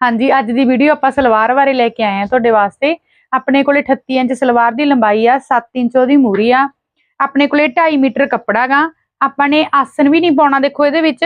ਹਾਂਜੀ, ਅੱਜ ਦੀ ਵੀਡੀਓ ਆਪਾਂ ਸਲਵਾਰ ਬਾਰੇ ਲੈ ਕੇ ਆਏ ਆ ਤੁਹਾਡੇ ਵਾਸਤੇ। ਆਪਣੇ ਕੋਲੇ 38 ਇੰਚ ਸਲਵਾਰ ਦੀ ਲੰਬਾਈ ਆ 7 ਇੰਚ ਉਹਦੀ ਮੂਰੀ ਆ। ਆਪਣੇ ਕੋਲੇ 2.5 ਮੀਟਰ ਕੱਪੜਾ ਗਾ। ਆਪਾਂ ਨੇ ਆਸਨ ਵੀ ਨਹੀਂ ਪਾਉਣਾ ਦੇਖੋ ਇਹਦੇ ਵਿੱਚ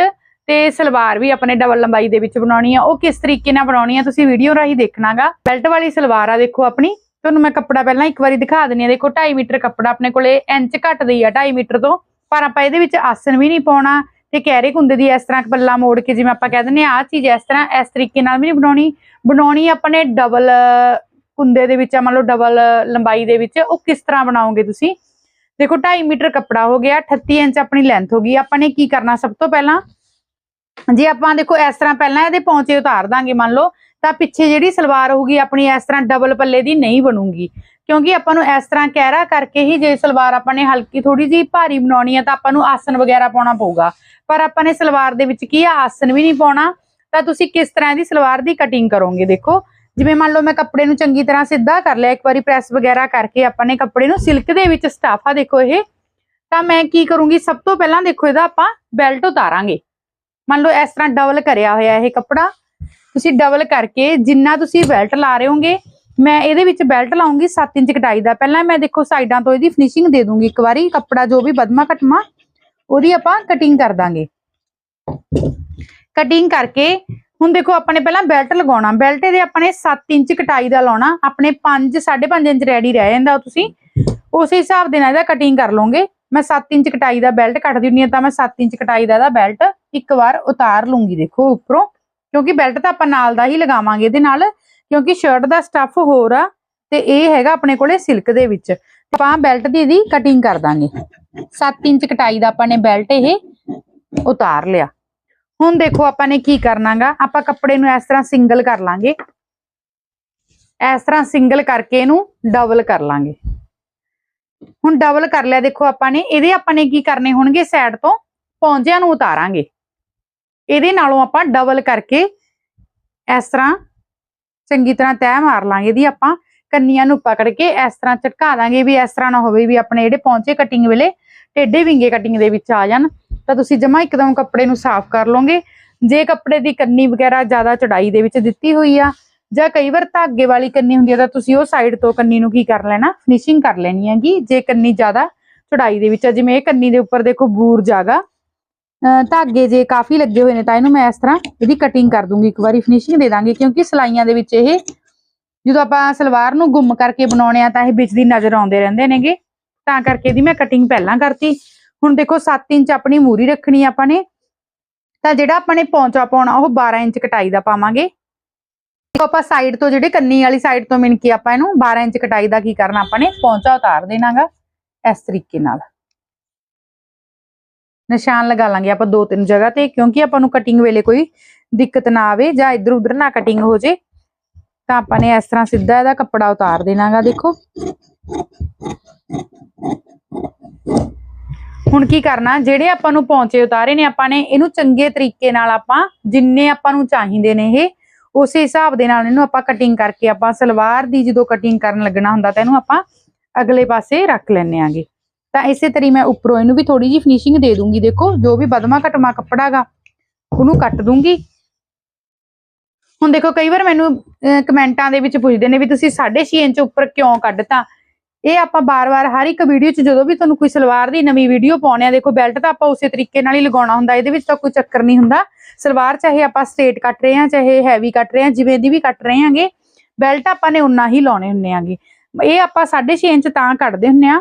ਤੇ ਸਲਵਾਰ ਵੀ ਆਪਣੇ ਡਬਲ ਲੰਬਾਈ ਦੇ ਵਿੱਚ ਬਣਾਉਣੀ ਆ। ਉਹ ਕਿਸ ਤਰੀਕੇ ਨਾਲ ਬਣਾਉਣੀ ਆ ਤੁਸੀਂ ਵੀਡੀਓ ਰਾਹੀਂ ਦੇਖਣਾਗਾ ਬੈਲਟ ਵਾਲੀ ਸਲਵਾਰ ਆ ਦੇਖੋ ਆਪਣੀ। ਤੁਹਾਨੂੰ ਮੈਂ ਕੱਪੜਾ ਪਹਿਲਾਂ ਇੱਕ ਵਾਰੀ ਦਿਖਾ ਦਿੰਨੀ ਆ ਦੇਖੋ 2.5 ਮੀਟਰ ਕੱਪੜਾ ਆਪਣੇ ਕੋਲੇ ਇੰਚ ਘੱਟ ਦੀ ਆ 2.5 ਮੀਟਰ ਤੋਂ। ਪਰ ਆਪਾਂ ਇਹਦੇ ਵਿੱਚ ਆਸਨ ਵੀ ਨਹੀਂ ਪਾਉਣਾ। ਤੇ ਕੈਰੇ ਕੁੰਦੇ ਦੀ ਇਸ ਤਰ੍ਹਾਂ ਪੱਲਾ ਮੋੜ ਕੇ ਜਿਵੇਂ ਆਪਾਂ ਕਹਿ ਦਿੰਦੇ ਆ ਚੀਜ਼ ਇਸ ਤਰ੍ਹਾਂ ਇਸ ਤਰੀਕੇ ਨਾਲ ਵੀ ਨਹੀਂ ਬਣਾਉਣੀ। ਬਣਾਉਣੀ ਆਪਾਂ ਨੇ ਡਬਲ ਕੁੰਦੇ ਦੇ ਵਿੱਚ ਆ, ਮੰਨ ਲਓ ਡਬਲ ਲੰਬਾਈ ਦੇ ਵਿੱਚ, ਉਹ ਕਿਸ ਤਰ੍ਹਾਂ ਬਣਾਓਗੇ ਤੁਸੀਂ? ਦੇਖੋ 2.5 ਮੀਟਰ ਕੱਪੜਾ ਹੋ ਗਿਆ 38 ਇੰਚ ਆਪਣੀ ਲੈਂਥ ਹੋ ਗਈ। ਆਪਾਂ ਨੇ ਕੀ ਕਰਨਾ ਸਭ ਤੋਂ ਪਹਿਲਾਂ? ਜੇ ਆਪਾਂ ਦੇਖੋ ਇਸ ਤਰ੍ਹਾਂ ਪਹਿਲਾਂ ਇਹਦੇ ਪੌਂਚੇ ਉਤਾਰ ਦਾਂਗੇ, ਮੰਨ ਲਓ ਤਾਂ ਪਿੱਛੇ ਜਿਹੜੀ ਸਲਵਾਰ ਹੋਊਗੀ ਆਪਣੀ ਇਸ ਤਰ੍ਹਾਂ ਡਬਲ ਪੱਲੇ ਦੀ ਨਹੀਂ ਬਣੂਗੀ। ਕਿਉਂਕਿ ਆਪਾਂ ਨੂੰ ਇਸ ਤਰ੍ਹਾਂ ਕਹਿਰਾ ਕਰਕੇ ਹੀ ਜੇ ਸਲਵਾਰ ਆਪਾਂ ਨੇ ਹਲਕੀ ਥੋੜੀ ਜਿਹੀ ਭਾਰੀ ਬਣਾਉਣੀ ਹੈ ਤਾਂ ਆਪਾਂ ਨੂੰ ਆਸਨ ਵਗੈਰਾ ਪਾਉਣਾ ਪਊਗਾ। ਪਰ ਆਪਾਂ ਨੇ ਸਲਵਾਰ ਦੇ ਵਿੱਚ ਕੀ ਆ? ਆਸਨ ਵੀ ਨਹੀਂ ਪਾਉਣਾ। ਤਾਂ ਤੁਸੀਂ ਕਿਸ ਤਰ੍ਹਾਂ ਦੀ ਸਲਵਾਰ ਦੀ ਕਟਿੰਗ ਕਰੋਗੇ ਦੇਖੋ। ਜਿਵੇਂ ਮੰਨ ਲਓ ਮੈਂ ਕੱਪੜੇ ਨੂੰ ਚੰਗੀ ਤਰ੍ਹਾਂ ਸਿੱਧਾ ਕਰ ਲਿਆ, ਇੱਕ ਵਾਰੀ ਪ੍ਰੈਸ ਵਗੈਰਾ ਕਰਕੇ ਆਪਾਂ ਨੇ ਕੱਪੜੇ ਨੂੰ ਸਿਲਕ ਦੇ ਵਿੱਚ ਸਟਾਫਾ ਦੇਖੋ ਇਹ। ਤਾਂ ਮੈਂ ਕੀ ਕਰੂੰਗੀ? ਸਭ ਤੋਂ ਪਹਿਲਾਂ ਦੇਖੋ ਇਹਦਾ ਆਪਾਂ ਬੈਲਟ ਉਤਾਰਾਂਗੇ। ਮੰਨ ਲਓ ਇਸ ਤਰ੍ਹਾਂ ਡਬਲ ਕਰਿਆ ਹੋਇਆ ਇਹ ਕੱਪੜਾ। ਤੁਸੀਂ ਡਬਲ ਕਰਕੇ ਜਿੰਨਾ ਤੁਸੀਂ ਬੈਲਟ ਲਾ ਰਹੇ ਹੋਗੇ, ਮੈਂ ਇਹਦੇ ਵਿੱਚ ਬੈਲਟ ਲਾਉਂਗੀ 7 ਇੰਚ ਕਟਾਈ ਦਾ। ਪਹਿਲਾਂ ਮੈਂ ਦੇਖੋ ਸਾਈਡਾਂ ਤੋਂ ਇਹਦੀ ਫਿਨਿਸ਼ਿੰਗ ਦੇ ਦੂੰਗੀ ਇੱਕ ਵਾਰੀ, ਕੱਪੜਾ ਜੋ ਵੀ ਬਦਮਾ ਘਟਮਾ, ਉਹਦੀ ਆਪਾਂ ਕਟਿੰਗ ਕਰ ਦਾਂਗੇ। ਕਟਿੰਗ ਕਰਕੇ, ਹੁਣ ਦੇਖੋ ਆਪਣੇ ਪਹਿਲਾਂ ਬੈਲਟ ਲਗਾਉਣਾ। ਬੈਲਟ ਇਹਦੇ ਆਪਣੇ ਨੇ 7 ਇੰਚ ਕਟਾਈ ਦਾ ਲਾਉਣਾ। ਆਪਣੇ 5 5.5 ਇੰਚ ਰੈਡੀ ਰਹਿ ਜਾਂਦਾ ਤੁਸੀਂ। ਉਸੇ ਹਿਸਾਬ ਦੇ ਨਾਲ ਇਹਦਾ ਕਟਿੰਗ ਕਰ ਲਓਗੇ। ਮੈਂ 7 ਇੰਚ ਕਟਾਈ ਦਾ ਬੈਲਟ ਕੱਟ ਦਿੰਨੀ ਆ ਤਾਂ ਮੈਂ 7 ਇੰਚ ਕਟਾਈ ਦਾ ਇਹਦਾ ਬੈਲਟ ਇੱਕ ਵਾਰ ਉਤਾਰ ਲੂੰਗੀ ਦੇਖੋ ਉੱਪਰੋਂ। ਕਿਉਂਕਿ ਬੈਲਟ ਤਾਂ ਆਪਾਂ ਨਾਲ ਦਾ ਹੀ ਲਗਾਵਾਂਗੇ ਇਹਦੇ ਨਾਲ, ਕਿਉਂਕਿ ਸ਼ਰਟ ਦਾ ਸਟੱਫ ਹੋਰ ਆ ਤੇ ਇਹ ਹੈਗਾ ਆਪਣੇ ਕੋਲੇ ਸਿਲਕ ਦੇ ਵਿੱਚ। ਆਪਾਂ ਬੈਲਟ ਦੀ ਇਹਦੀ ਕਟਿੰਗ ਕਰ ਦਾਂਗੇ। 7 ਇੰਚ ਕਟਾਈ ਦਾ ਆਪਾਂ ਨੇ ਬੈਲਟ ਇਹ ਉਤਾਰ ਲਿਆ। ਹੁਣ ਦੇਖੋ ਆਪਾਂ ਨੇ ਕੀ ਕਰਨਾਗਾ, ਆਪਾਂ ਕੱਪੜੇ ਨੂੰ ਇਸ ਤਰ੍ਹਾਂ ਸਿੰਗਲ ਕਰ ਲਾਂਗੇ। ਇਸ ਤਰ੍ਹਾਂ ਸਿੰਗਲ ਕਰਕੇ ਇਹਨੂੰ ਡਬਲ ਕਰ ਲਾਂਗੇ। ਹੁਣ ਡਬਲ ਕਰ ਲਿਆ ਦੇਖੋ ਆਪਾਂ ਨੇ, ਇਹਦੇ ਆਪਾਂ ਨੇ ਕੀ ਕਰਨੇ ਹੋਣਗੇ ਸਾਈਡ ਤੋਂ ਪੌਂਚਿਆਂ ਨੂੰ ਉਤਾਰਾਂਗੇ। ਇਹਦੇ ਨਾਲੋਂ ਆਪਾਂ ਡਬਲ ਕਰਕੇ ਇਸ ਤਰ੍ਹਾਂ ਚੰਗੀ ਤਰ੍ਹਾਂ ਤੈਅ ਮਾਰ ਲਾਂਗੇ ਇਹਦੀ ਆਪਾਂ ਕੰਨੀਆਂ ਨੂੰ ਪਕੜ ਕੇ ਇਸ ਤਰ੍ਹਾਂ ਝਟਕਾ ਦਾਂਗੇ ਵੀ ਇਸ ਤਰ੍ਹਾਂ ਨਾ ਹੋਵੇ ਵੀ ਆਪਣੇ ਜਿਹੜੇ ਪੌਂਚੇ ਕਟਿੰਗ ਵੇਲੇ ਟੇਢੇ ਵਿੰਗੇ ਕਟਿੰਗ ਦੇ ਵਿੱਚ ਆ ਜਾਣ, ਤਾਂ ਤੁਸੀਂ ਜਮਾ ਇੱਕਦਮ ਕੱਪੜੇ ਨੂੰ ਸਾਫ਼ ਕਰ ਲਓਗੇ। ਜੇ ਕੱਪੜੇ ਦੀ ਕੰਨੀ ਵਗੈਰਾ ਜ਼ਿਆਦਾ ਚੜਾਈ ਦੇ ਵਿੱਚ ਦਿੱਤੀ ਹੋਈ ਆ ਜਾਂ ਕਈ ਵਾਰ ਧਾਗੇ ਵਾਲੀ ਕੰਨੀ ਹੁੰਦੀ ਆ, ਤਾਂ ਤੁਸੀਂ ਉਹ ਸਾਈਡ ਤੋਂ ਕੰਨੀ ਨੂੰ ਕੀ ਕਰ ਲੈਣਾ? ਫਿਨਿਸ਼ਿੰਗ ਕਰ ਲੈਣੀ ਹੈਗੀ। ਜੇ ਕੰਨੀ ਜ਼ਿਆਦਾ ਚੜਾਈ ਦੇ ਵਿੱਚ ਆ, ਜਿਵੇਂ ਇਹ ਕੰਨੀ ਦੇ ਉੱਪਰ ਦੇਖੋ ਬੂਰ ਜਾਗਾ ਧਾਗੇ ਜੇ ਕਾਫੀ ਲੱਗੇ ਹੋਏ ਨੇ ਤਾਂ ਇਹਨੂੰ ਮੈਂ ਇਸ ਤਰ੍ਹਾਂ ਇਹਦੀ ਕਟਿੰਗ ਕਰ ਦੂੰਗੀ, ਇੱਕ ਵਾਰੀ ਫਿਨਿਸ਼ਿੰਗ ਦੇ ਦਾਂਗੇ, ਕਿਉਂਕਿ ਸਲਾਈਆਂ ਦੇ ਵਿੱਚ ਇਹ ਜਦੋਂ ਆਪਾਂ ਸਲਵਾਰ ਨੂੰ ਗੁੰਮ ਕਰਕੇ ਬਣਾਉਣੇ ਆ ਤਾਂ ਇਹ ਵਿੱਚ ਦੀ ਨਜ਼ਰ ਆਉਂਦੇ ਰਹਿੰਦੇ ਨੇਗੇ। ਤਾਂ ਕਰਕੇ ਇਹਦੀ ਮੈਂ ਕਟਿੰਗ ਪਹਿਲਾਂ ਕਰਤੀ। ਹੁਣ ਦੇਖੋ 7 ਇੰਚ ਆਪਣੀ ਮੂਰੀ ਰੱਖਣੀ ਆਪਾਂ ਨੇ। ਤਾਂ ਜਿਹੜਾ ਆਪਾਂ ਨੇ ਪੌਂਚਾ ਪਾਉਣਾ, ਉਹ 12 ਇੰਚ ਕਟਾਈ ਦਾ ਪਾਵਾਂਗੇ। ਦੇਖੋ ਆਪਾਂ ਸਾਈਡ ਤੋਂ ਜਿਹੜੇ ਕੰਨੀ ਵਾਲੀ ਸਾਈਡ ਤੋਂ ਮਿਣ ਕੇ ਆਪਾਂ ਇਹਨੂੰ 12 ਇੰਚ ਕਟਾਈ ਦਾ ਕੀ ਕਰਨਾ ਆਪਾਂ ਨੇ, ਪੌਂਚਾ ਉਤਾਰ ਦੇਣਾਗਾ ਇਸ ਤਰੀਕੇ ਨਾਲ। ਨਿਸ਼ਾਨ ਲਗਾ ਲਾਂਗੇ ਆਪਾਂ ਦੋ ਤਿੰਨ ਜਗ੍ਹਾ ਤੇ, ਕਿਉਂਕਿ ਆਪਾਂ ਨੂੰ ਕਟਿੰਗ ਵੇਲੇ ਕੋਈ ਦਿੱਕਤ ਨਾ ਆਵੇ ਜਾਂ ਇਧਰ ਉਧਰ ਨਾ ਕਟਿੰਗ ਹੋ ਜੇ, ਤਾਂ ਆਪਾਂ ਨੇ ਇਸ ਤਰ੍ਹਾਂ ਸਿੱਧਾ ਇਹਦਾ ਕੱਪੜਾ ਉਤਾਰ ਦੇਣਾਗਾ, ਦੇਖੋ। ਹੁਣ ਕੀ ਕਰਨਾ, ਜਿਹੜੇ ਆਪਾਂ ਨੂੰ ਪੌਂਚੇ ਉਤਾਰੇ ਨੇ ਆਪਾਂ ਨੇ, ਇਹਨੂੰ ਚੰਗੇ ਤਰੀਕੇ ਨਾਲ ਆਪਾਂ ਜਿੰਨੇ ਆਪਾਂ ਨੂੰ ਚਾਹੀਦੇ ਨੇ ਇਹ, ਉਸੇ ਹਿਸਾਬ ਦੇ ਨਾਲ ਇਹਨੂੰ ਆਪਾਂ ਕਟਿੰਗ ਕਰਕੇ ਆਪਾਂ ਸਲਵਾਰ ਦੀ ਜਦੋਂ ਕਟਿੰਗ ਕਰਨ ਲੱਗਣਾ ਹੁੰਦਾ ਤਾਂ ਇਹਨੂੰ ਆਪਾਂ ਅਗਲੇ ਪਾਸੇ ਰੱਖ ਲੈਣੇ ਆਂਗੇ। ਤਾਂ ਇਸੇ ਤਰੀ ਮੈਂ ਉੱਪਰੋਂ ਇਹਨੂੰ ਵੀ ਥੋੜੀ ਜਿਹੀ ਫਿਨਿਸ਼ਿੰਗ ਦੇ ਦੂੰਗੀ। ਦੇਖੋ, ਜੋ ਵੀ ਬਦਮਾ ਘਟਮਾ ਕੱਪੜਾਗਾ ਉਹਨੂੰ ਕੱਟ ਦੂੰਗੀ। ਹੁਣ ਦੇਖੋ, ਕਈ ਵਾਰ ਮੈਨੂੰ ਕਮੈਂਟਾਂ ਦੇ ਵਿੱਚ ਪੁੱਛਦੇ ਨੇ ਵੀ ਤੁਸੀਂ 6.5 ਇੰਚ ਉੱਪਰ ਕਿਉਂ ਕੱਢਤਾ? ਇਹ ਆਪਾਂ ਬਾਰ-ਬਾਰ ਹਰ ਇੱਕ ਵੀਡੀਓ 'ਚ ਜਦੋਂ ਵੀ ਤੁਹਾਨੂੰ ਕੋਈ ਸਲਵਾਰ ਦੀ ਨਵੀਂ ਵੀਡੀਓ ਪਾਉਣੇ ਆ, ਦੇਖੋ ਬੈਲਟ ਤਾਂ ਆਪਾਂ ਉਸੇ ਤਰੀਕੇ ਨਾਲ ਹੀ ਲਗਾਉਣਾ ਹੁੰਦਾ, ਇਹਦੇ ਵਿੱਚ ਤਾਂ ਕੋਈ ਚੱਕਰ ਨਹੀਂ ਹੁੰਦਾ। ਸਲਵਾਰ ਚਾਹੇ ਆਪਾਂ ਸਟ੍ਰੇਟ ਕੱਟ ਰਹੇ ਹਾਂ, ਚਾਹੇ ਹੈਵੀ ਕੱਟ ਰਹੇ ਹਾਂ, ਜਿਵੇਂ ਦੀ ਵੀ ਕੱਟ ਰਹੇ ਹਾਂਗੇ ਬੈਲਟ ਆਪਾਂ ਨੇ ਉਨਾ ਹੀ ਲਾਉਣੇ ਹੁੰਨੇ ਆਂਗੇ। ਇਹ ਆਪਾਂ 6.5 ਇੰਚ ਤਾਂ ਕੱਢਦੇ ਹੁੰਨੇ ਆ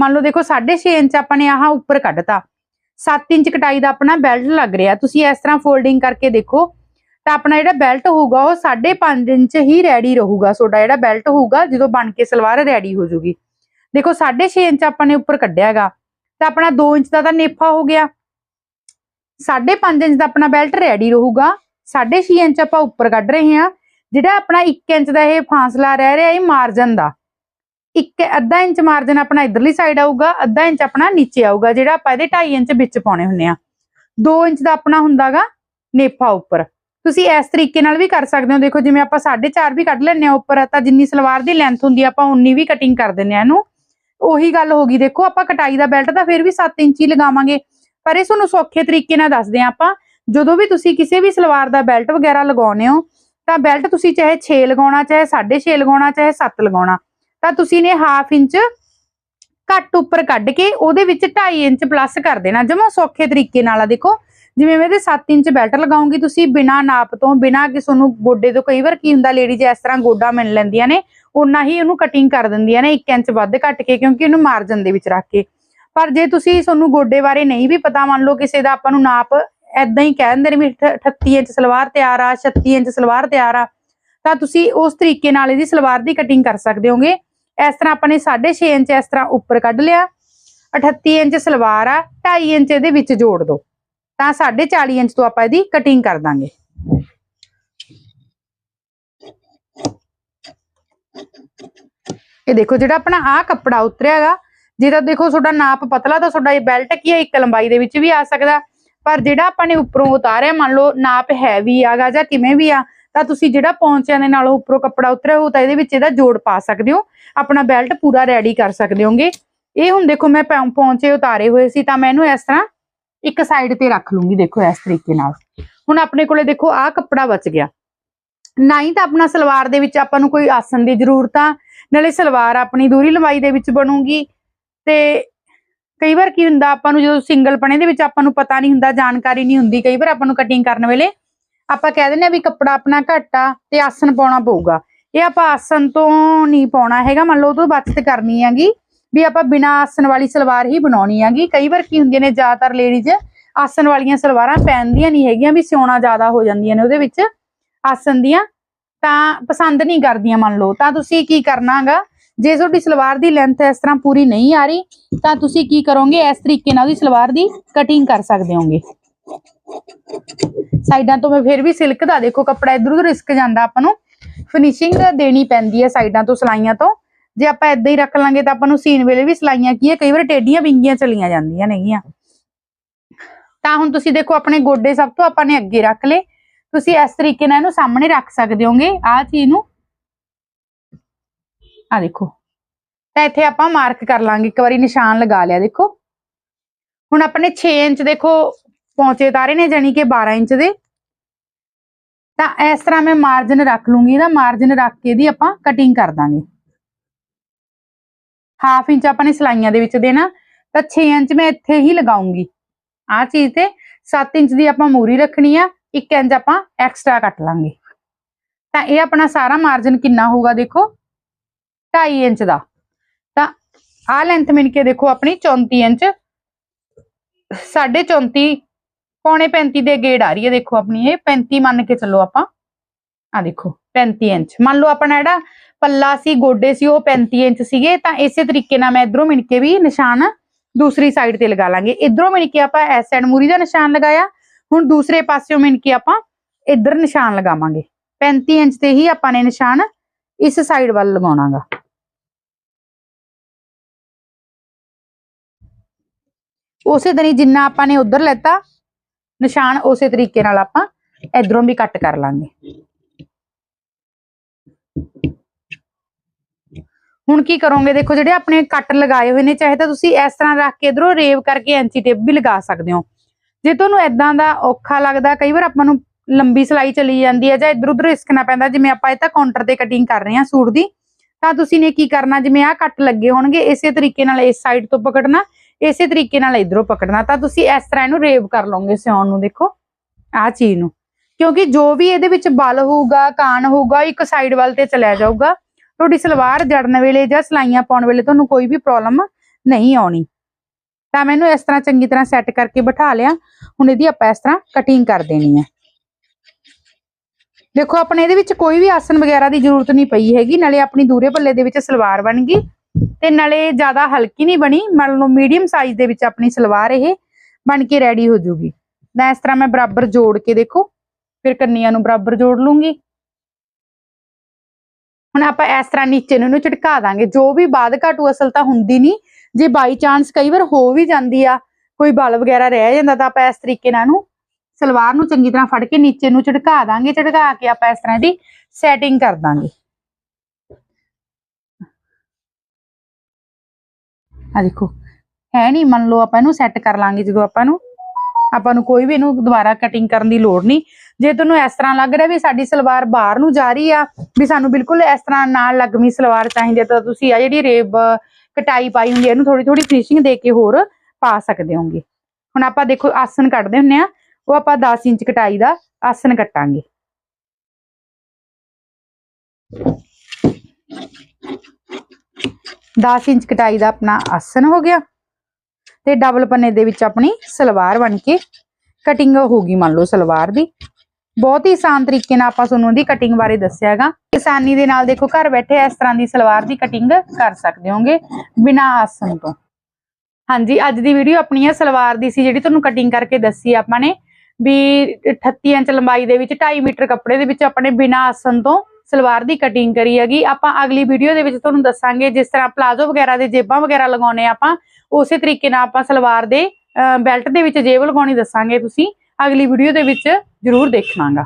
ਮੰਨ ਲਓ ਦੇਖੋ 6.5 ਇੰਚ ਆਪਾਂ ਨੇ ਆਹ ਉੱਪਰ ਕੱਢਤਾ। 7 ਇੰਚ ਕਟਾਈ ਦਾ ਆਪਣਾ ਬੈਲਟ ਲੱਗ ਰਿਹਾ। ਤੁਸੀਂ ਇਸ ਤਰ੍ਹਾਂ ਫੋਲਡਿੰਗ ਕਰਕੇ ਦੇਖੋ, ਤਾਂ ਆਪਣਾ ਜਿਹੜਾ ਬੈਲਟ ਹੋਊਗਾ, ਉਹ 5.5 ਇੰਚ ਹੀ ਰੈਡੀ ਰਹੂਗਾ। ਤੁਹਾਡਾ ਜਿਹੜਾ ਬੈਲਟ ਹੋਊਗਾ, ਜਦੋਂ ਬਣ ਕੇ ਸਲਵਾਰ ਰੈਡੀ ਹੋ ਜੂਗੀ। ਦੇਖੋ 6.5 ਇੰਚ ਆਪਾਂ ਨੇ ਉੱਪਰ ਕੱਢਿਆਗਾ ਤਾਂ ਆਪਣਾ 2 ਇੰਚ ਦਾ ਤਾਂ ਨੇਫਾ ਹੋ ਗਿਆ। 5.5 ਇੰਚ ਦਾ ਆਪਣਾ ਬੈਲਟ ਰੈਡੀ ਰਹੂਗਾ। 6.5 ਇੰਚ ਆਪਾਂ ਉੱਪਰ ਕੱਢ ਰਹੇ ਹਾਂ। ਜਿਹੜਾ ਆਪਣਾ 1 ਇੰਚ ਦਾ ਇਹ ਫਾਸਲਾ ਰਹਿ ਰਿਹਾ ਇਹ ਮਾਰਜਨ ਦਾ। ਇੱਕ ਅੱਧਾ ਇੰਚ ਮਾਰਜਨ ਆਪਣਾ ਇਧਰਲੀ ਸਾਈਡ ਆਊਗਾ, ਅੱਧਾ ਇੰਚ ਆਪਣਾ ਨੀਚੇ ਆਊਗਾ, ਜਿਹੜਾ ਆਪਾਂ ਇਹਦੇ 2.5 ਇੰਚ ਵਿੱਚ ਪਾਉਣੇ ਹੁੰਨੇ ਆ। 2 ਇੰਚ ਦਾ ਆਪਣਾ ਹੁੰਦਾਗਾ ਨੇਫਾ ਉੱਪਰ। ਤੁਸੀਂ ਇਸ ਤਰੀਕੇ ਨਾਲ ਵੀ ਕਰ ਸਕਦੇ ਹੋ। ਦੇਖੋ, ਜਿਵੇਂ ਆਪਾਂ 4.5 ਵੀ ਕੱਢ ਲੈਣੇ ਆ ਉੱਪਰ, ਤਾਂ ਜਿੰਨੀ ਸਲਵਾਰ ਦੀ ਲੈਂਥ ਹੁੰਦੀ ਆ, ਆਪਾਂ ਉਨੀ ਵੀ ਕਟਿੰਗ ਕਰ ਦਿੰਨੇ ਆ ਇਹਨੂੰ। ਉਹੀ ਗੱਲ ਹੋ ਗਈ। ਦੇਖੋ, ਆਪਾਂ ਕਟਾਈ ਦਾ ਬੈਲਟ ਤਾਂ ਫਿਰ ਵੀ 7 ਇੰਚ ਹੀ ਲਗਾਵਾਂਗੇ। ਪਰ ਇਹ ਤੁਹਾਨੂੰ ਸੌਖੇ ਤਰੀਕੇ ਨਾਲ ਦੱਸਦੇ ਆ ਆਪਾਂ। ਜਦੋਂ ਵੀ ਤੁਸੀਂ ਕਿਸੇ ਵੀ ਸਲਵਾਰ ਦਾ ਬੈਲਟ ਵਗੈਰਾ ਲਗਾਉਨੇ ਹੋ, ਤਾਂ ਬੈਲਟ ਤੁਸੀਂ ਚਾਹੇ 6 ਲਗਾਉਣਾ, ਚਾਹੇ 6.5 ਲਗਾਉਣਾ, ਚਾਹੇ 7 ਲਗਾਉਣਾ। ਤਾਂ ਤੁਸੀਂ ਨੇ ਹਾਫ ਇੰਚ ਘੱਟ ਉੱਪਰ ਕੱਢ ਕੇ ਉਹਦੇ ਵਿੱਚ 2.5 ਇੰਚ ਪਲੱਸ ਕਰ ਦੇਣਾ। ਜਮਾ ਸੌਖੇ ਤਰੀਕੇ ਨਾਲ ਆ ਦੇਖੋ। ਜਿਵੇਂ ਮੈਂ ਇਹਦੇ 7 ਇੰਚ ਬੈਲਟ ਲਗਾਉਂਗੀ ਤੁਸੀਂ ਬਿਨਾ ਨਾਪ ਤੋਂ, ਬਿਨਾ ਕਿਸੇ ਨੂੰ ਗੋਡੇ ਤੋਂ, ਕਈ ਵਾਰ ਕੀ ਹੁੰਦਾ ਲੇਡੀਜ਼ ਇਸ ਤਰ੍ਹਾਂ ਗੋਡਾ ਮਿਲ ਲੈਂਦੀਆਂ ਨੇ ਉਨਾ ਹੀ ਉਹਨੂੰ ਕਟਿੰਗ ਕਰ ਦਿੰਦੀਆਂ ਨੇ 1 ਇੰਚ ਵੱਧ ਘੱਟ ਕੇ ਕਿਉਂਕਿ ਉਹਨੂੰ ਮਾਰਜਨ ਦੇ ਵਿੱਚ ਰੱਖ ਕੇ। ਪਰ ਜੇ ਤੁਸੀਂ ਤੁਹਾਨੂੰ ਗੋਡੇ ਬਾਰੇ ਨਹੀਂ ਵੀ ਪਤਾ, ਮੰਨ ਲਓ ਕਿਸੇ ਦਾ ਆਪਾਂ ਨੂੰ ਨਾਪ ਐਦਾਂ ਹੀ ਕਹਿ ਦਿੰਦੇ ਨੇ ਵੀ ਅਠ- 38 ਇੰਚ ਸਲਵਾਰ ਤਿਆਰ ਆ 36 ਇੰਚ ਸਲਵਾਰ ਤਿਆਰ ਆ, ਤਾਂ ਤੁਸੀਂ ਉਸ ਤਰੀਕੇ ਨਾਲ ਇਹਦੀ ਸਲਵਾਰ ਦੀ ਕਟਿੰਗ ਕਰ ਸਕਦੇ ਹੋਗੇ। ਇਸ ਤਰ੍ਹਾਂ ਆਪਾਂ ਨੇ 6.5 ਇੰਚ ਇਸ ਤਰ੍ਹਾਂ ਉੱਪਰ ਕੱਢ ਲਿਆ 38 ਇੰਚ ਸਲਵਾਰ ਆ 2.5 ਇੰਚ ਇਹਦੇ ਵਿੱਚ ਜੋੜ ਦਿਓ ਤਾਂ 40 ਇੰਚ ਤੋਂ ਆਪਾਂ ਇਹਦੀ ਕਟਿੰਗ ਕਰ ਦਾਂਗੇ। ਇਹ ਦੇਖੋ ਜਿਹੜਾ ਆਪਣਾ ਆ ਕੱਪੜਾ ਉਤਰਿਆਗਾ ਜੇ ਤਾਂ ਦੇਖੋ ਤੁਹਾਡਾ ਨਾਪ ਪਤਲਾ ਤਾਂ ਤੁਹਾਡਾ ਇਹ ਬੈਲਟ ਕੀ ਹੈ ਇੱਕ ਲੰਬਾਈ ਦੇ ਵਿੱਚ ਵੀ ਆ ਸਕਦਾ, ਪਰ ਜਿਹੜਾ ਆਪਾਂ ਨੇ ਉੱਪਰੋਂ ਉਤਾਰਿਆ, ਮੰਨ ਲਓ ਨਾਪ ਹੈਵੀ ਆਗਾ ਜਾਂ ਕਿਵੇਂ ਵੀ ਆ ਤਾਂ ਤੁਸੀਂ ਜਿਹੜਾ ਪੌਂਚਿਆਂ ਦੇ ਨਾਲੋਂ ਉੱਪਰੋਂ ਕੱਪੜਾ ਉਤਰਿਆ ਹੋ ਤਾਂ ਇਹਦੇ ਵਿੱਚ ਇਹਦਾ ਜੋੜ ਪਾ ਸਕਦੇ ਹੋ। ਆਪਣਾ ਬੈਲਟ ਪੂਰਾ ਰੈਡੀ ਕਰ ਸਕਦੇ ਹੋਗੇ। ਇਹ ਹੁਣ ਦੇਖੋ ਮੈਂ ਪੌਂ- ਪੌਂਚੇ ਉਤਾਰੇ ਹੋਏ ਸੀ ਤਾਂ ਮੈਂ ਇਹਨੂੰ ਇਸ ਤਰ੍ਹਾਂ ਇੱਕ ਸਾਈਡ ਤੇ ਰੱਖ ਲੂੰਗੀ ਦੇਖੋ ਇਸ ਤਰੀਕੇ ਨਾਲ। ਹੁਣ ਆਪਣੇ ਕੋਲੇ ਦੇਖੋ ਆਹ ਕੱਪੜਾ ਬਚ ਗਿਆ। ਨਾ ਹੀ ਤਾਂ ਆਪਣਾ ਸਲਵਾਰ ਦੇ ਵਿੱਚ ਆਪਾਂ ਨੂੰ ਕੋਈ ਆਸਨ ਦੀ ਜ਼ਰੂਰਤ ਆ, ਨਾਲੇ ਸਲਵਾਰ ਆਪਣੀ ਦੂਰੀ ਲੰਬਾਈ ਦੇ ਵਿੱਚ ਬਣੂਗੀ। ਤੇ ਕਈ ਵਾਰ ਕੀ ਹੁੰਦਾ ਆਪਾਂ ਨੂੰ ਜਦੋਂ ਸਿੰਗਲ ਪਣੇ ਦੇ ਵਿੱਚ ਆਪਾਂ ਨੂੰ ਪਤਾ ਨਹੀਂ ਹੁੰਦਾ, ਜਾਣਕਾਰੀ ਨਹੀਂ ਹੁੰਦੀ, ਕਈ ਵਾਰ ਆਪਾਂ ਨੂੰ ਕਟਿੰਗ ਕਰਨ ਵੇਲੇ ਆਪਾਂ ਕਹਿ ਦਿੰਦੇ ਆ ਵੀ ਕੱਪੜਾ ਆਪਣਾ ਘੱਟ ਆ ਤੇ ਆਸਣ ਪਾਉਣਾ ਪਊਗਾ। ਇਹ ਆਪਾਂ ਆਸਨ ਤੋਂ ਨਹੀਂ ਪਾਉਣਾ ਹੈਗਾ, ਮੰਨ ਲਓ ਉਹ ਤੋਂ ਬਚਤ ਕਰਨੀ ਹੈਗੀ ਵੀ ਆਪਾਂ ਬਿਨਾ ਆਸਨ ਵਾਲੀ ਸਲਵਾਰ ਹੀ ਬਣਾਉਣੀ ਹੈਗੀ। ਕਈ ਵਾਰ ਕੀ ਹੁੰਦੀਆਂ ਨੇ, ਜ਼ਿਆਦਾਤਰ ਲੇਡੀਜ਼ ਆਸਨ ਵਾਲੀਆਂ ਸਲਵਾਰਾਂ ਪਹਿਨਦੀਆਂ ਨਹੀਂ ਹੈਗੀਆਂ ਵੀ ਸਿਉਣਾ ਜ਼ਿਆਦਾ ਹੋ ਜਾਂਦੀਆਂ ਨੇ ਉਹਦੇ ਵਿੱਚ ਆਸਨ ਦੀਆਂ, ਤਾਂ ਪਸੰਦ ਨਹੀਂ ਕਰਦੀਆਂ ਮੰਨ ਲਓ। ਤਾਂ ਤੁਸੀਂ ਕੀ ਕਰਨਾਗਾ ਜੇ ਤੁਹਾਡੀ ਸਲਵਾਰ ਦੀ ਲੈਂਥ ਇਸ ਤਰ੍ਹਾਂ ਪੂਰੀ ਨਹੀਂ ਆ ਰਹੀ, ਤਾਂ ਤੁਸੀਂ ਕੀ ਕਰੋਗੇ, ਇਸ ਤਰੀਕੇ ਨਾਲ ਉਹਦੀ ਸਲਵਾਰ ਦੀ ਕਟਿੰਗ ਕਰ ਸਕਦੇ ਹੋਗੇ। ਸਾਈਡਾਂ ਤੋਂ ਮੈਂ ਫਿਰ ਵੀ ਸਿਲਕ ਦਾ ਦੇਖੋ ਕੱਪੜਾ ਇਧਰ ਉਧਰ ਰਿਸਕ ਜਾਂਦਾ ਆਪਾਂ ਨੂੰ। ਫਿਨਿਸ਼ਿੰਗ ਦੇਣੀ ਪੈਂਦੀ ਹੈ ਸਾਈਡਾਂ ਤੋਂ, ਸਲਾਈਆਂ ਤੋਂ। ਜੇ ਆਪਾਂ ਇਦਾਂ ਹੀ ਰੱਖ ਲਾਂਗੇ ਤਾਂ ਆਪਾਂ ਨੂੰ ਸੀਨ ਵੇਲੇ ਵੀ ਸਲਾਈਆਂ ਕੀ ਹੈ, ਕਈ ਵਾਰ ਟੇਡੀਆਂ ਵਿੰਗੀਆਂ ਚਲੀਆਂ ਜਾਂਦੀਆਂ ਨੇਗੀਆਂ। ਤਾਂ ਹੁਣ ਤੁਸੀਂ ਦੇਖੋ ਆਪਣੇ ਗੋਡੇ ਸਭ ਤੋਂ ਆਪਾਂ ਨੇ ਅੱਗੇ ਰੱਖ ਲਏ। ਤੁਸੀਂ ਇਸ ਤਰੀਕੇ ਨਾਲ ਇਹਨੂੰ ਸਾਹਮਣੇ ਰੱਖ ਸਕਦੇ ਹੋਗੇ, ਆਹ ਚੀਜ਼ ਨੂੰ। ਆ ਦੇਖੋ। ਤਾਂ ਇੱਥੇ ਆਪਾਂ ਮਾਰਕ ਕਰ ਲਾਂਗੇ, ਇੱਕ ਵਾਰੀ ਨਿਸ਼ਾਨ ਲਗਾ ਲਿਆ ਦੇਖੋ। ਹੁਣ ਆਪਣੇ 6 ਇੰਚ ਦੇਖੋ ਪਹੁੰਚੇ ਉਤਾਰੇ ਨੇ ਜਾਨੀ ਕਿ 12 ਇੰਚ ਦੇ। ਤਾਂ ਇਸ ਤਰ੍ਹਾਂ ਮੈਂ ਮਾਰਜਨ ਰੱਖ ਲੂੰਗੀ, ਇਹਦਾ ਮਾਰਜਨ ਰੱਖ ਕੇ ਇਹਦੀ ਆਪਾਂ ਕਟਿੰਗ ਕਰ ਦਾਂਗੇ। ਹਾਫ ਇੰਚ ਆਪਾਂ ਨੇ ਸਲਾਈਆਂ ਦੇ ਵਿੱਚ ਦੇਣਾ। ਤਾਂ 6 ਇੰਚ ਮੈਂ ਇੱਥੇ ਹੀ ਲਗਾਉਂਗੀ। ਆਹ ਚੀਜ਼ ਤੇ 7 ਇੰਚ ਦੀ ਆਪਾਂ ਮੂਰੀ ਰੱਖਣੀ ਆ 1 ਇੰਚ ਆਪਾਂ ਐਕਸਟਰਾ ਕੱਟ ਲਾਂਗੇ। ਤਾਂ ਇਹ ਆਪਣਾ ਸਾਰਾ ਮਾਰਜਨ ਕਿੰਨਾ ਹੋਊਗਾ ਦੇਖੋ? 2.5 ਇੰਚ ਦਾ। ਤਾਂ ਆਹ ਲੈਂਥ ਮਿਣ ਕੇ ਦੇਖੋ ਆਪਣੀ 34 ਇੰਚ। 34.5 ਪੌਣੇ 35 ਦੇ ਗੇੜ ਆ ਰਹੀ ਹੈ, ਦੇਖੋ ਆਪਣੀ ਇਹ 35 ਮੰਨ ਕੇ ਚੱਲੋ ਆਪਾਂ। ਆ ਦੇਖੋ 35 ਇੰਚ। ਮੰਨ ਲਓ ਆਪਣਾ ਜਿਹੜਾ ਪੱਲਾ ਸੀ, ਗੋਡੇ ਸੀ, ਉਹ 35 ਇੰਚ ਸੀਗੇ, ਤਾਂ ਇਸੇ ਤਰੀਕੇ ਨਾਲ ਮੈਂ ਇਧਰੋਂ ਮਿਣ ਕੇ ਵੀ ਨਿਸ਼ਾਨ ਦੂਸਰੀ ਸਾਈਡ ਤੇ ਲਗਾ ਲਾਂਗੇ। ਇਧਰੋਂ ਮਿਣ ਕੇ ਆਪਾਂ ਐਸ ਸਾਈਡ ਮੂਰੀ ਦਾ ਨਿਸ਼ਾਨ ਲਗਾਇਆ। ਹੁਣ ਦੂਸਰੇ ਪਾਸਿਓਂ ਮਿਣ ਕੇ ਆਪਾਂ ਇੱਧਰ ਨਿਸ਼ਾਨ ਲਗਾਵਾਂਗੇ। 35 ਇੰਚ ਤੇ ਹੀ ਆਪਾਂ ਨੇ ਨਿਸ਼ਾਨ ਇਸ ਸਾਈਡ ਵੱਲ ਲਗਾਉਣਾਗਾ। ਉਸੇ ਤਰ੍ਹਾਂ ਹੀ ਜਿੰਨਾ ਆਪਾਂ ਨੇ ਉਧਰ ਲੈਤਾ ਨਿਸ਼ਾਨ ਉਸੇ ਤਰੀਕੇ ਨਾਲ ਆਪਾਂ ਇਧਰੋਂ ਵੀ ਕੱਟ ਕਰ ਲਾਂਗੇ। ਹੁਣ ਕੀ ਕਰੋਗੇ? ਦੇਖੋ ਜਿਹੜੇ ਆਪਣੇ ਕੱਟ ਲਗਾਏ ਹੋਏ ਨੇ, ਚਾਹੇ ਤਾਂ ਤੁਸੀਂ ਇਸ ਤਰ੍ਹਾਂ ਰੱਖ ਕੇ ਇਧਰੋਂ ਰੇਵ ਕਰਕੇ ਐਂਚੀ ਟੇਪ ਵੀ ਲਗਾ ਸਕਦੇ ਹੋ। ਜੇ ਤੁਹਾਨੂੰ ਐਦਾਂ ਦਾ ਔਖਾ ਲੱਗਦਾ, ਕਈ ਵਾਰ ਆਪਾਂ ਨੂੰ ਲੰਬੀ ਸਲਾਈ ਚਲੀ ਜਾਂਦੀ ਹੈ ਜਾਂ ਇਧਰ ਉਧਰ ਰਿਸਕਣਾ ਪੈਂਦਾ, ਜਿਵੇਂ ਆਪਾਂ ਇਹ ਤਾਂ ਕਾਊਂਟਰ ਤੇ ਕਟਿੰਗ ਕਰ ਰਹੇ ਹਾਂ ਸੂਟ ਦੀ, ਤਾਂ ਤੁਸੀਂ ਨੇ ਕੀ ਕਰਨਾ? ਜਿਵੇਂ ਆਹ ਕੱਟ ਲੱਗੇ ਹੋਣਗੇ, ਇਸੇ ਤਰੀਕੇ ਨਾਲ ਇਸ ਸਾਈਡ ਤੋਂ ਪਕੜਨਾ ਇਸੇ ਤਰੀਕੇ ਨਾਲ ਇਧਰੋਂ ਪਕੜਨਾ, ਤਾਂ ਤੁਸੀਂ ਇਸ ਤਰ੍ਹਾਂ ਇਹਨੂੰ ਰੇਵ ਕਰ ਲਓਗੇ ਸਿਉਣ ਨੂੰ, ਦੇਖੋ, ਆਹ ਚੀਜ਼ ਨੂੰ। ਕਿਉਂਕਿ ਜੋ ਵੀ ਇਹਦੇ ਵਿੱਚ ਬਲ ਹੋਊਗਾ, ਕਾਨ ਹੋਊਗਾ ਇੱਕ ਸਾਈਡ ਵੱਲ ਤੇ ਚਲਿਆ ਜਾਊਗਾ। ਤੁਹਾਡੀ ਸਲਵਾਰ ਜੜਨ ਵੇਲੇ ਜਾਂ ਸਲਾਈਆਂ ਪਾਉਣ ਵੇਲੇ ਤੁਹਾਨੂੰ ਕੋਈ ਵੀ ਪ੍ਰੋਬਲਮ ਨਹੀਂ ਆਉਣੀ। ਤਾਂ ਮੈਨੂੰ ਇਸ ਤਰ੍ਹਾਂ ਚੰਗੀ ਤਰ੍ਹਾਂ ਸੈੱਟ ਕਰਕੇ ਬਿਠਾ ਲਿਆ। ਹੁਣ ਇਹਦੀ ਆਪਾਂ ਇਸ ਤਰ੍ਹਾਂ ਕਟਿੰਗ ਕਰ ਦੇਣੀ ਹੈ। ਦੇਖੋ, ਆਪਣੇ ਇਹਦੇ ਵਿੱਚ ਕੋਈ ਵੀ ਆਸਨ ਵਗੈਰਾ ਦੀ ਜ਼ਰੂਰਤ ਨਹੀਂ ਪਈ ਹੈਗੀ, ਨਾਲੇ ਆਪਣੀ ਦੂਰੇ ਪੱਲੇ ਦੇ ਵਿੱਚ ਸਲਵਾਰ ਬਣ ਗਈ। ਤੇ ਨਾਲੇ ਜ਼ਿਆਦਾ ਹਲਕੀ ਨਹੀਂ ਬਣੀ, ਮੰਨ ਲਓ ਮੀਡੀਅਮ ਸਾਈਜ਼ ਦੇ ਵਿੱਚ ਆਪਣੀ ਸਲਵਾਰ ਇਹ ਬਣ ਕੇ ਰੈਡੀ ਹੋ ਜੂਗੀ। ਤਾਂ ਇਸ ਤਰ੍ਹਾਂ ਮੈਂ ਬਰਾਬਰ ਜੋੜ ਕੇ ਦੇਖੋ, ਫਿਰ ਕੰਨੀਆਂ ਨੂੰ ਬਰਾਬਰ ਜੋੜ ਲੂੰਗੀ। ਹੁਣ ਆਪਾਂ ਇਸ ਤਰ੍ਹਾਂ ਨੀਚੇ ਨੂੰ ਇਹਨੂੰ ਝਟਕਾ ਦਾਂਗੇ। ਜੋ ਵੀ ਬਾਦ ਘਾਟੂ ਅਸਲ ਤਾਂ ਹੁੰਦੀ ਨਹੀਂ, ਜੇ ਬਾਈ ਚਾਂਸ ਕਈ ਵਾਰ ਹੋ ਵੀ ਜਾਂਦੀ ਆ, ਕੋਈ ਬਲ ਵਗੈਰਾ ਰਹਿ ਜਾਂਦਾ ਤਾਂ ਆਪਾਂ ਇਸ ਤਰੀਕੇ ਨਾਲ ਇਹਨੂੰ ਸਲਵਾਰ ਨੂੰ ਚੰਗੀ ਤਰ੍ਹਾਂ ਫੜ ਕੇ ਨੀਚੇ ਨੂੰ ਝਟਕਾ ਦਾਂਗੇ। ਝਟਕਾ ਕੇ ਆਪਾਂ ਇਸ ਤਰ੍ਹਾਂ ਦੀ ਸੈਟਿੰਗ ਕਰ ਦਾਂਗੇ। ਆ ਦੇਖੋ, ਹੈ ਨਹੀਂ ਮੰਨ ਲਓ ਆਪਾਂ ਇਹਨੂੰ ਸੈੱਟ ਕਰ ਲਾਂਗੇ ਜਦੋਂ ਆਪਾਂ ਨੂੰ। ਆਪਾਂ ਨੂੰ ਕੋਈ ਵੀ ਇਹਨੂੰ ਦੁਬਾਰਾ ਕਟਿੰਗ ਕਰਨ ਦੀ ਲੋੜ ਨਹੀਂ ਜੇ ਤੁਹਾਨੂੰ ਇਸ ਤਰ੍ਹਾਂ ਲੱਗ ਰਿਹਾ ਵੀ ਸਾਡੀ ਸਲਵਾਰ ਬਾਹਰ ਨੂੰ ਜਾ ਰਹੀ ਆ, ਵੀ ਸਾਨੂੰ ਬਿਲਕੁਲ ਇਸ ਤਰ੍ਹਾਂ ਨਾਲ ਲੱਗਵੀਂ ਸਲਵਾਰ ਚਾਹੀਦੀ ਹੈ ਤਾਂ ਤੁਸੀਂ ਆ ਜਿਹੜੀ ਰੇਬ ਕਟਾਈ ਪਾਈ ਹੁੰਦੀ ਇਹਨੂੰ ਥੋੜੀ ਥੋੜੀ ਫਿਨਿਸ਼ਿੰਗ ਦੇ ਕੇ ਹੋਰ ਪਾ ਸਕਦੇ ਹੋਗੇ ਹੁਣ ਆਪਾਂ ਦੇਖੋ, ਆਸਨ ਕੱਢਦੇ ਹੁੰਨੇ ਆ, ਉਹ ਆਪਾਂ 10 ਇੰਚ ਕਟਾਈ ਦਾ ਆਸਨ ਕੱਟਾਂਗੇ। ਦਸ ਇੰਚ ਕਟਾਈ ਦਾ ਆਪਣਾ ਆਸਨ ਹੋ ਗਿਆ ਤੇ ਡਬਲ ਪੰਨੇ ਦੇ ਵਿੱਚ ਆਪਣੀ ਸਲਵਾਰ ਬਣ ਕੇ ਕਟਿੰਗ ਹੋ ਗਈ ਮੰਨ ਲਓ ਸਲਵਾਰ ਦੀ। ਬਹੁਤ ਹੀ ਆਸਾਨ ਤਰੀਕੇ ਨਾਲ ਆਪਾਂ ਤੁਹਾਨੂੰ ਉਹਦੀ ਕਟਿੰਗ ਬਾਰੇ ਦੱਸਿਆਗਾ ਆਸਾਨੀ ਦੇ ਨਾਲ ਦੇਖੋ ਘਰ ਬੈਠੇ ਇਸ ਤਰ੍ਹਾਂ ਦੀ ਸਲਵਾਰ ਦੀ ਕਟਿੰਗ ਕਰ ਸਕਦੇ ਹੋਗੇ ਬਿਨਾ ਆਸਨ ਤੋਂ। ਹਾਂਜੀ, ਅੱਜ ਦੀ ਵੀਡੀਓ ਆਪਣੀ ਹੈ ਸਲਵਾਰ ਦੀ ਸੀ ਜਿਹੜੀ ਤੁਹਾਨੂੰ ਕਟਿੰਗ ਕਰਕੇ ਦੱਸੀ ਆਪਾਂ ਨੇ ਵੀ 38 ਇੰਚ ਲੰਬਾਈ ਦੇ ਵਿੱਚ 2.5 ਮੀਟਰ ਕੱਪੜੇ ਦੇ ਵਿੱਚ ਆਪਣੇ ਬਿਨਾ ਆਸਨ ਤੋਂ ਸਲਵਾਰ ਦੀ ਕਟਿੰਗ ਕਰੀ ਹੈਗੀ। ਆਪਾਂ ਅਗਲੀ ਵੀਡੀਓ ਦੇ ਵਿੱਚ ਤੁਹਾਨੂੰ ਦੱਸਾਂਗੇ ਜਿਸ ਤਰ੍ਹਾਂ ਪਲਾਜ਼ੋ ਵਗੈਰਾ ਦੇ ਜੇਬਾਂ ਵਗੈਰਾ ਲਗਾਉਣੇ ਆ ਆਪਾਂ, ਉਸੇ ਤਰੀਕੇ ਨਾਲ ਆਪਾਂ ਸਲਵਾਰ ਦੇ ਬੈਲਟ ਦੇ ਵਿੱਚ ਜੇਬ ਲਗਾਉਣੀ ਦੱਸਾਂਗੇ ਤੁਸੀਂ। ਅਗਲੀ ਵੀਡੀਓ ਦੇ ਵਿੱਚ ਜਰੂਰ ਦੇਖਣਾਗਾ